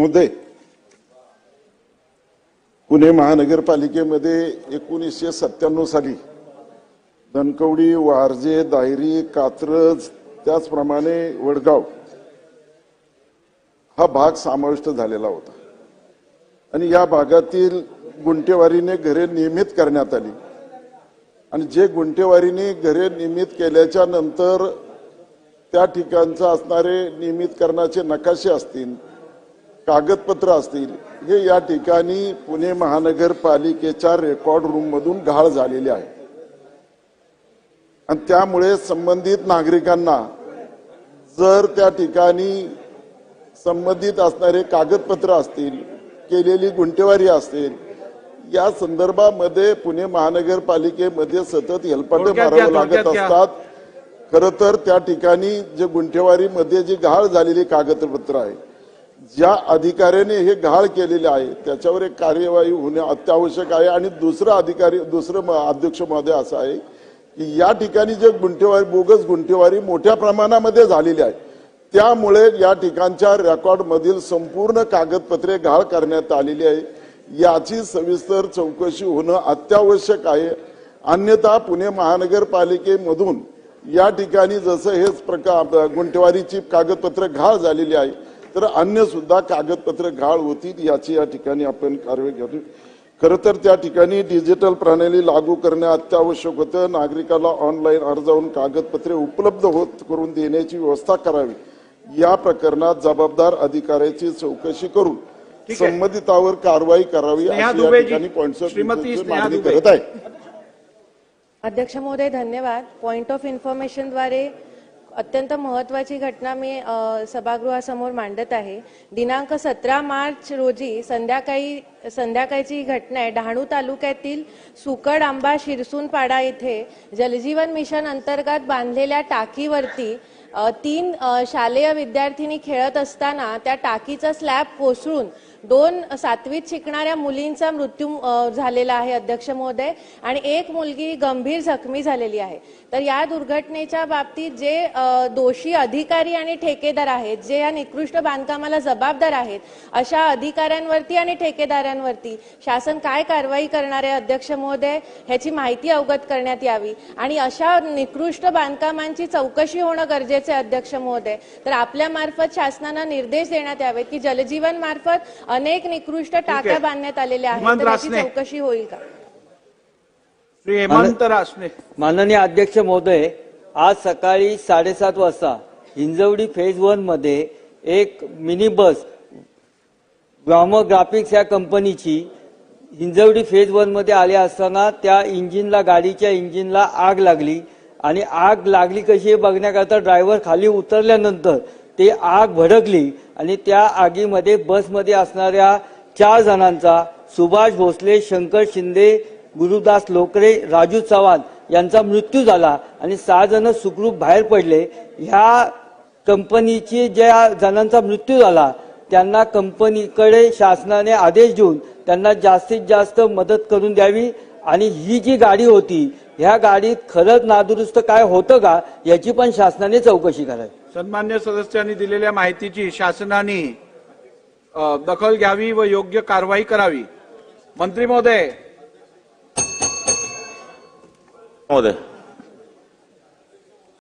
मुद्दे. पुणे महानगरपालिकेमध्ये एकोणीसशे सत्त्याण्णव साली धनकवडी वारजे दायरी कात्रज त्याचप्रमाणे वडगाव हा भाग समाविष्ट झालेला होता. आणि या भागातील गुंटेवारीने घरे नियमित करण्यात आली. आणि जे गुंटेवारीने घरे नियमित केल्याच्यानंतर त्या ठिकाणचं असणारे नियमितकरणाचे नकाशे असतील कागदपत्र असतील हे या ठिकाणी पुणे महानगरपालिकेच्या रेकॉर्ड रूम मधून घाळ झालेले आहे आणि त्यामुळे संबंधित नागरिकांना जर त्या ठिकाणी संबंधित असणारे कागदपत्र असतील केलेली गुंटेवारी असेल या संदर्भामध्ये पुणे महानगरपालिकेमध्ये सतत हेलपाटे मारावे लागत. असतात खर तर त्या ठिकाणी जे गुंठेवारीमध्ये जी घाळ झालेली कागदपत्र आहे ज्या अधिकाऱ्याने हे घाळ केलेले आहे त्याच्यावर एक कार्यवाही होणे अत्यावश्यक आहे. आणि दुसरं अधिकारी दुसरं म- अध्यक्ष महोदय असं आहे की या ठिकाणी जे गुंठेवारी बोगस गुंठेवारी मोठ्या प्रमाणामध्ये झालेली आहे त्यामुळे या ठिकाणच्या रेकॉर्ड मधील संपूर्ण कागदपत्रे घाळ करण्यात आलेली आहे. याची सविस्तर चौकशी होणं अत्यावश्यक आहे. अन्यथा पुणे महानगरपालिकेमधून या ठिकाणी जसं हेच प्रकार गुंठेवारीची कागदपत्र घाळ झालेली आहे तर अन्य सुद्धा कागदपत्र घाळ होतील याची या ठिकाणी आपण कारवाई करू खरं तर त्या ठिकाणी डिजिटल प्रणाली लागू करणे अत्यावश्यक होतं. नागरिकाला ऑनलाईन अर्जावून कागदपत्रे उपलब्ध होत करून देण्याची व्यवस्था करावी. या प्रकरणात जबाबदार अधिकाऱ्याची चौकशी करून. संबंधितावर कारवाई करावी अशी या ठिकाणी मागणी. करत आहे. अध्यक्ष महोदय धन्यवाद. पॉइंट ऑफ इन्फॉर्मेशनद्वारे अत्यंत महत्वाची घटना मी सभागृहासमोर मांडत आहे. दिनांक सतरा मार्च रोजी संध्याकाळी संध्याकाळची ही घटना आहे. डहाणू तालुक्यातील सुकड आंबा शिरसूनपाडा येथे जलजीवन मिशन अंतर्गत बांधलेल्या टाकीवरती तीन शालेय विद्यार्थिनी खेळत असताना त्या टाकीचा स्लॅब कोसळून दोन सातवीत शिकणाऱ्या मुलींचा मृत्यू झालेला आहे अध्यक्ष महोदय. आणि एक मुलगी गंभीर जखमी झालेली आहे. तर या दुर्घटनेच्या बाबतीत जे दोषी अधिकारी आणि ठेकेदार आहेत जे या निकृष्ट बांधकामाला जबाबदार आहेत अशा अधिकाऱ्यांवरती आणि ठेकेदारांवरती शासन काय कारवाई करणार आहे अध्यक्ष महोदय ह्याची माहिती अवगत करण्यात यावी. आणि अशा निकृष्ट बांधकामांची चौकशी होणं गरजेचे अध्यक्ष महोदय. तर आपल्या मार्फत शासनानं निर्देश देण्यात यावेत की जलजीवन मार्फत अनेक निकृष्ट टाक्या बांधण्यात आलेल्या आहेत. तर याची. चौकशी होईल का? श्री हेमंत रासने. माननीय अध्यक्ष महोदय आज सकाळी साडेसात वाजता हिंजवडी फेज वनमध्ये एक मिनी बस ग्रामो ग्राफिक्स या कंपनीची हिंजवडी फेज वनमध्ये आले असताना त्या इंजिनला गाडीच्या इंजिनला आग लागली. आणि आग लागली कशी हे बघण्याकरता ड्रायव्हर खाली उतरल्यानंतर ते आग भडकली आणि त्या आगीमध्ये बसमध्ये असणाऱ्या चार जणांचा सुभाष भोसले शंकर शिंदे गुरुदास लोकरे राजू चव्हाण यांचा मृत्यू झाला आणि सहा जण सुखरूप बाहेर पडले. ह्या कंपनीची ज्या जणांचा मृत्यू झाला त्यांना कंपनीकडे शासनाने आदेश देऊन त्यांना जास्तीत जास्त मदत करून द्यावी आणि ही जी गाडी होती ह्या गाडीत खरंच नादुरुस्त काय होतं का याची पण शासनाने चौकशी करावी. सन्मान्य सदस्यांनी दिलेल्या माहितीची शासनाने दखल घ्यावी व योग्य कारवाई करावी. मंत्री महोदय. महोदय.